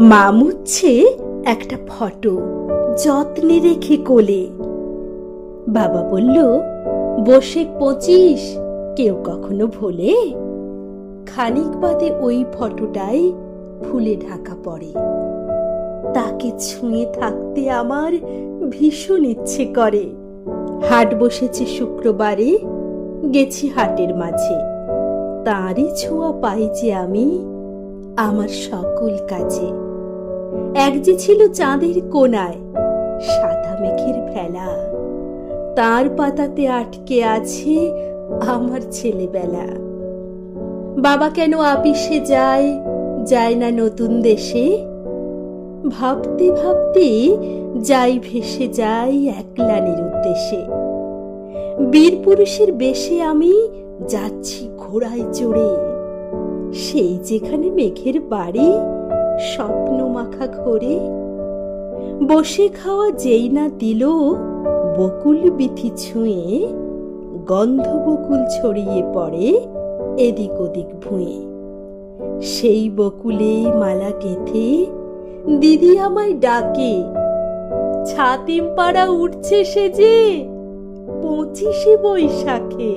মা মুচ্ছে একটা ফটো যত্নে রেখে কোলে। বাবা বলল, বসে পঁচিশ কেউ কখনো ভোলে? খানিক বাদে ওই ফটোটাই ফুলে ঢাকা পড়ে। তাকে ছুঁয়ে থাকতে আমার ভীষণ ইচ্ছে করে। হাট বসেছে শুক্রবারে, গেছি হাটের মাঝে। তাঁরই ছোঁয়া পাই যে আমি আমার সকল কাজে। এক যে ছিল চাঁদের কোনায় সাদা মেঘের ভেলা। তার পাতাতে আটকে আছে আমার ছেলেবেলা। বাবা কেন আপিসে যায় যায় না নতুন দেশে? ভাবতে ভাবতে যাই ভেসে যাই একলানের উদ্দেশ্যে বীর পুরুষের বেশে আমি যাচ্ছি ঘোড়ায় চড়ে। সেই যেখানে মেঘের বাড়ি স্বপ্ন মাখা ঘরে। বসে খাওয়া যেই না দিল, বকুল বিথি ছুঁয়ে, গন্ধ বকুল ছড়িয়ে পড়ে এদিক ওদিক ভুঁয়ে। সেই বকুলে মালা গেথে দিদি আমায় ডাকে ছাতিম পাড়া উঠছে সে যে, পঁচিশে বৈশাখে।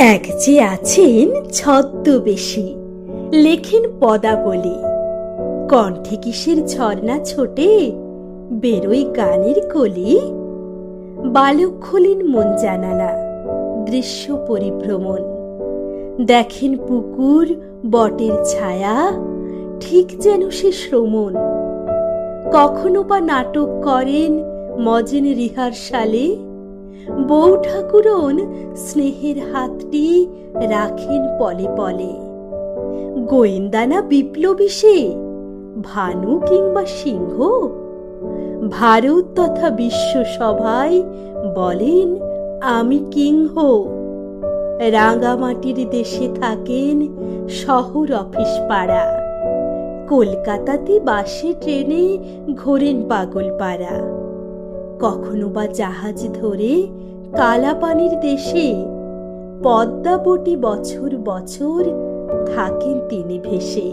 এক যে আছেন ছদ্মবেশী, লেখেন পদাবলী। কণ্ঠে কিসের ঝর্ণা ছোটে বেরোই গানের কলি। বালক খোলেন মন জানালা, দৃশ্য পরিভ্রমণ। দেখেন পুকুর, বটের ছায়া, ঠিক যেন সে শ্রমণ। কখনো বা নাটক করেন মজেন রিহার্সালে বউ ঠাকুরন স্নেহের হাতটি রাখেন পলে পলে। গোয়েন্দানা বিপ্লবী সে? ভানু কিংবা সিংহ? ভারত তথা বিশ্ব সভায় বলেন, আমি কিংহ। রাঙামাটির দেশে থাকেন শহর অফিস পাড়া। কলকাতাতে বাসে, ট্রেনে ঘোরেন পাগলপাড়া। কখনো বা জাহাজ ধরে কালাপানির দেশে পদ্মাবটি বছর বছর থাকেন তিনি ভেসে।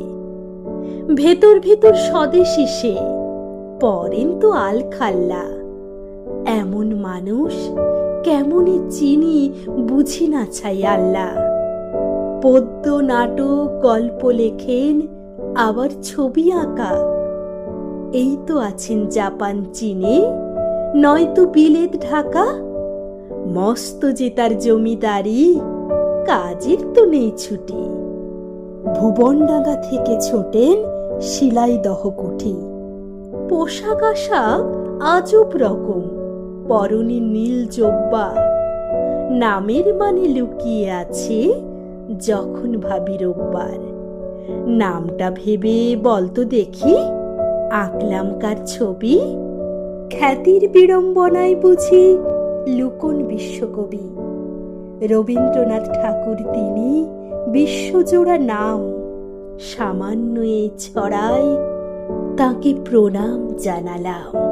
ভেতর ভেতর স্বদেশী সে, পরেন তো আল খাল্লা এমন মানুষ কেমনই চিনি বুঝি না ছাই আল্লাহ পদ্য নাটক গল্প লেখেন, আবার ছবি আঁকা। এই তো আছেন জাপান চীনে নয়তো বিলেত ঢাকা? মস্ত যে তার জমিদারি, কাজের তো নেই ছুটি। ভুবনডাঙ্গা থেকে ছোটেন শিলাই দহকুঠি পোশাক আশাক আজব রকম, পরনে নীল জব্বা। নামের মানে লুকিয়ে আছে যখন ভাবি রোববার। নামটা ভেবে বলতো দেখি আঁকলাম কার ছবি খ্যাতির বিড়ম্বনায় বুঝি লুকন বিশ্বকবি। রবীন্দ্রনাথ ঠাকুর তিনি বিশ্বজোড়া নাম। সামান্য এই ছড়ায় তাকে প্রণাম জানালাম।